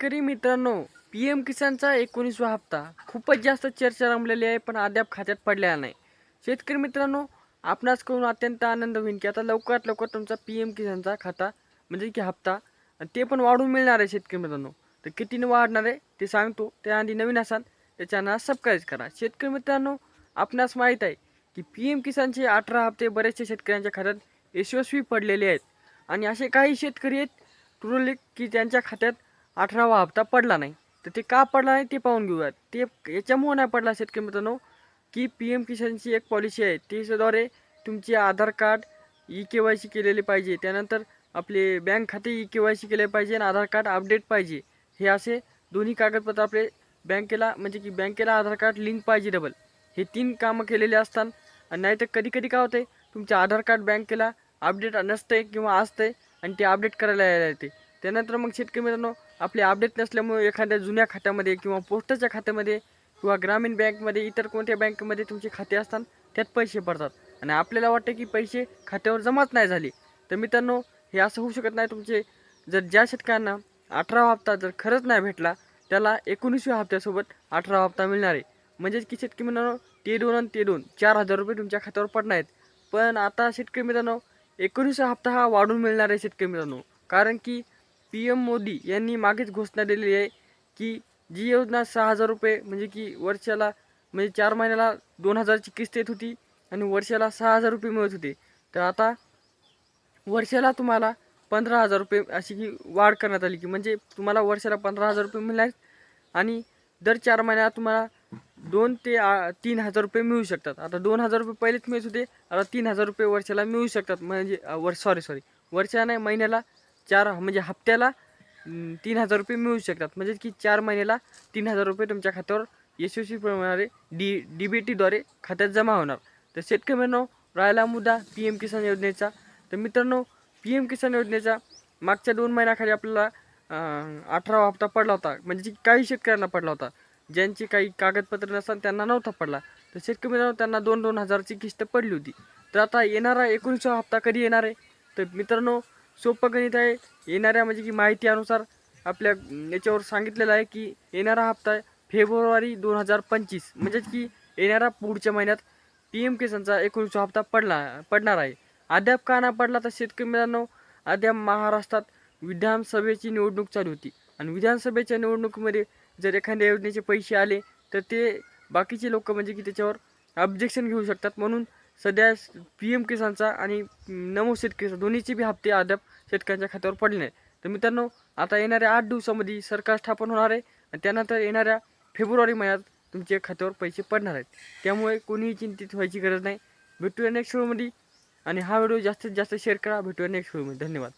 शेतकरी मित्रांनो P M किसानचा एकोणीसवा हप्ता. खूपच जास्त चर्चा रंगलेली आहे पण अद्याप खात्यात पडलेला नाही. शेतकरी मित्रांनो आपणास करून अत्यंत आनंद होईल की आता लवकरात लवकर तुमचा पी एम किसानचा खाता म्हणजे की हप्ता आणि ते पण वाढून मिळणार आहे शेतकरी मित्रांनो. तर कितीने वाढणार आहे ते सांगतो. त्याआधी नवीन असाल त्या चॅनल सबस्क्राईब करा. शेतकरी मित्रांनो आपणास माहीत आहे की पी एम किसानचे अठरा हप्ते बरेचसे शेतकऱ्यांच्या खात्यात यशस्वी पडलेले आहेत. आणि असे काही शेतकरी आहेत तुरले की त्यांच्या खात्यात अठरावा हप्ता पडला नाही. तर ते का पडला नाही ते पाहून घेऊयात. ते याच्यामुळं नाही पडला शेतकरी मित्रांनो की पी एम किसानची एक पॉलिसी आहे. त्याच्याद्वारे तुमचे Aadhaar card e K Y C केलेले पाहिजे. त्यानंतर आपले बँक खाते ई के वाय सी केले पाहिजे आणि आधार कार्ड अपडेट पाहिजे. हे असे दोन्ही कागदपत्र आपले बँकेला म्हणजे की बँकेला आधार कार्ड लिंक पाहिजे डबल हे तीन कामं केलेले असतात. आणि नाहीतर कधी कधी काय होते तुमचे आधार कार्ड बँकेला अपडेट नसते किंवा असते आणि ते अपडेट करायला यायला येते. त्यानंतर मग शेतकरी मित्रांनो आपले अपडेट नसल्यामुळे एखाद्या जुन्या खात्यामध्ये किंवा पोस्टाच्या खात्यामध्ये किंवा ग्रामीण बँकमध्ये इतर कोणत्या बँकमध्ये तुमचे खाते असतात त्यात पैसे पडतात. आणि आपल्याला वाटतं की पैसे खात्यावर जमाच नाही झाले. तर मित्रांनो हे असं होऊ शकत नाही तुमचे. जर ज्या शेतकऱ्यांना अठरावा हप्ता जर खरंच नाही भेटला त्याला एकोणीसव्या हप्त्यासोबत अठरावा हप्ता मिळणार आहे. म्हणजेच की शेतकरी मित्रांनो ते दोन आणि ते दोन चार हजार रुपये तुमच्या खात्यावर पडणार आहेत. पण आता शेतकरी मित्रांनो एकोणीसवा हप्ता हा वाढून मिळणार आहे शेतकरी मित्रांनो. कारण की पी एम मोदी यांनी मागेच घोषणा दिलेली आहे की जी योजना सहा हजार रुपये म्हणजे की वर्षाला म्हणजे चार महिन्याला दोन हजारची किस्त येत होती आणि वर्षाला सहा हजार रुपये मिळत होते. तर आता वर्षाला तुम्हाला पंधरा हजार रुपये अशी की वाढ करण्यात आली की म्हणजे तुम्हाला वर्षाला पंधरा हजार रुपये मिळणार आणि दर चार महिन्याला तुम्हाला दोन ते आ- तीन हजार रुपये मिळू शकतात. आता दोन हजार रुपये पहिलेच मिळत होते आता तीन हजार रुपये वर्षाला मिळू शकतात. म्हणजे अ, वर सॉरी सॉरी वर्षा नाही महिन्याला चार म्हणजे हप्त्याला तीन हजार रुपये मिळू शकतात. म्हणजे की चार महिन्याला तीन हजार रुपये तुमच्या खात्यावर यशस्वी प्रमाणे डी डी बी टीद्वारे खात्यात जमा होणार. तर शेतकरी मित्रांनो राहिला मुद्दा पी एम किसान योजनेचा. तर मित्रांनो पी एम किसान योजनेचा मागच्या दोन महिन्याखाली आपल्याला अठरावा हप्ता पडला होता. म्हणजे की काही शेतकऱ्यांना पडला होता. ज्यांची काही कागदपत्र नसतात त्यांना नव्हता पडला. तर शेतकरी मित्रांनो त्यांना दोन दोन हजारची किस्त पडली होती. तर आता येणारा एकोणीसवा हप्ता कधी येणार आहे? तर मित्रांनो सोपं गणित आहे. येणाऱ्या म्हणजे की माहिती अनुसार आपल्या याच्यावर सांगितलेलं आहे की येणारा हप्ता फेब्रुवारी दोन हजार पंचवीस. म्हणजेच की येणारा पुढच्या महिन्यात पी एम किसानचा एकोणीसवा हप्ता पडला पडणार आहे. अद्याप का पडला तर शेतकरी मित्रांनो अद्याप महाराष्ट्रात विधानसभेची निवडणूक चालू होती. आणि विधानसभेच्या निवडणुकीमध्ये जर एखाद्या योजनेचे पैसे आले तर ते बाकीचे लोक म्हणजे की त्याच्यावर ऑब्जेक्शन घेऊ शकतात. म्हणून सध्या पी एम किसानचा आणि नमो शेतकरी दोन्हीचे बी हप्ते अद्याप शेतकऱ्यांच्या खात्यावर पडले नाही तर मित्रांनो आता येणाऱ्या आठ दिवसामध्ये सरकार स्थापन होणार आहे आणि त्यानंतर येणाऱ्या फेब्रुवारी महिन्यात तुमच्या खात्यावर पैसे पडणार आहेत. त्यामुळे कोणीही चिंतित व्हायची गरज नाही. भेटूया नेक्स्ट व्हिडिओमध्ये आणि हा व्हिडिओ जास्तीत जास्त शेअर करा. भेटूया नेक्स्ट व्हिडिओमध्ये धन्यवाद.